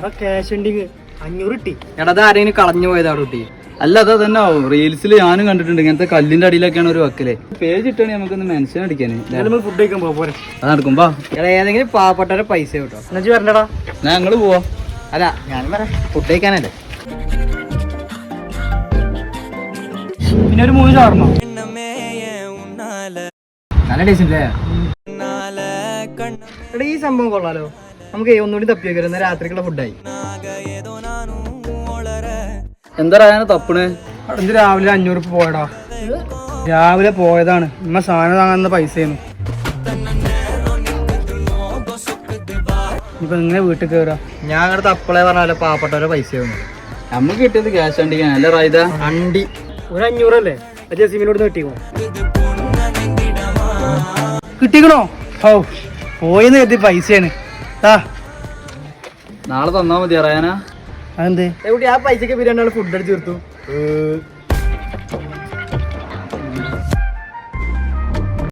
എടാ ക്യാഷ് ഉണ്ടെങ്കിൽ അഞ്ഞൂറ് കിട്ടി. എടാ അത് ആരെങ്കിലും കളഞ്ഞു പോയതാണ് കുട്ടി. അല്ല അതാ തന്നെ റീൽസിൽ ഞാനും കണ്ടിട്ടുണ്ട്. ഇങ്ങനത്തെ കല്ലിന്റെ അടിയിലൊക്കെയാണ് ഒരു വെക്കൽ. പേജ് ഇട്ടാണ് നമുക്കൊന്ന് മെൻഷൻ അടിക്കാൻ ഫുഡ് കഴിക്കാൻ പോരെ. അത് നടക്കുമ്പോ എടാ ഏതെങ്കിലും പാവപ്പെട്ടവരെ പൈസ കിട്ടോ. എന്നാ വരണ്ടടാ. ഞാൻ ഞങ്ങൾ പോവാ. അല്ല ഞാനും പറയാം ഫുഡ് കഴിക്കാനല്ലേ? പിന്നെ ഒരു മൂന്ന് ഷവർമ്മ നല്ല ടേസ്റ്റ് അല്ലേ എടാ ഈ സംഭവം കൊള്ളാലോ. നമുക്ക് ഒന്നുകൂടി തപ്പി വെക്കരുന്ന രാത്രിക്കുള്ള ഫുഡായി എന്താ പറയാനാ തപ്പണ്? ഇന്ന് രാവിലെ അഞ്ഞൂറ് പോയടാ. രാവിലെ പോയതാണ്. നമ്മ സാധനം വാങ്ങുന്ന പൈസയാണ് ഇപ്പൊ എങ്ങനെ വീട്ടിൽ കയറാ ഞാൻ അങ്ങോട്ട് തപ്പളെ പറഞ്ഞാലോ പാവപ്പെട്ടവരെ പൈസ നമുക്ക് കിട്ടിയത് ക്യാഷ് വണ്ടി അല്ല റൈത അണ്ടി ഒരു അഞ്ഞൂറല്ലേ ജസീമിനോട് കിട്ടിക്കോ? കിട്ടിക്കണോ? ഓ പോയെന്ന് കരുതി പൈസയാണ്. നാളെ തന്നാ മതി അറിയാനാ അതെന്തേ? എവിടെ ആ പൈസക്ക് ബിരിയാണി ഫുഡ് അടിച്ചു തീർത്തു.